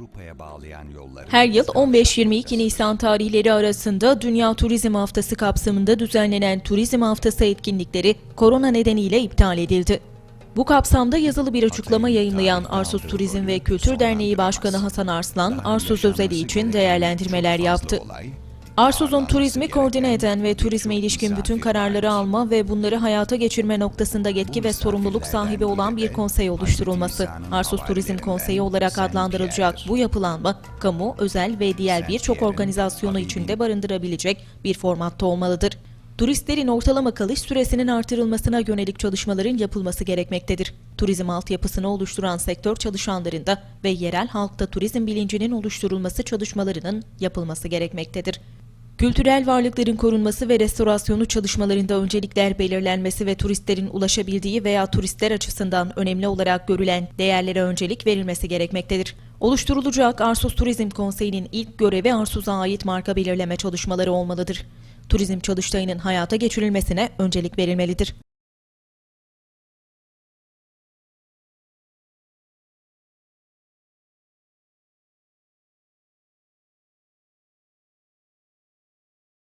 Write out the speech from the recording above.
Avrupa'ya bağlayan yolları Her yıl 15-22 Nisan tarihleri arasında Dünya Turizm Haftası kapsamında düzenlenen Turizm Haftası etkinlikleri korona nedeniyle iptal edildi. Bu kapsamda yazılı bir açıklama yayınlayan Arsuz Turizm ve Kültür Derneği Başkanı Hasan Arslan, Arsuz özeli için değerlendirmeler yaptı. Arsuz'un turizmi koordine eden ve turizme ilişkin bütün kararları alma ve bunları hayata geçirme noktasında yetki ve sorumluluk sahibi olan bir konsey oluşturulması. Arsuz Turizm Konseyi olarak adlandırılacak bu yapılanma, kamu, özel ve diğer birçok organizasyonu içinde barındırabilecek bir formatta olmalıdır. Turistlerin ortalama kalış süresinin artırılmasına yönelik çalışmaların yapılması gerekmektedir. Turizm altyapısını oluşturan sektör çalışanlarında ve yerel halkta turizm bilincinin oluşturulması çalışmalarının yapılması gerekmektedir. Kültürel varlıkların korunması ve restorasyonu çalışmalarında öncelikler belirlenmesi ve turistlerin ulaşabildiği veya turistler açısından önemli olarak görülen değerlere öncelik verilmesi gerekmektedir. Oluşturulacak Arsuz Turizm Konseyi'nin ilk görevi Arsuz'a ait marka belirleme çalışmaları olmalıdır. Turizm çalıştayının hayata geçirilmesine öncelik verilmelidir.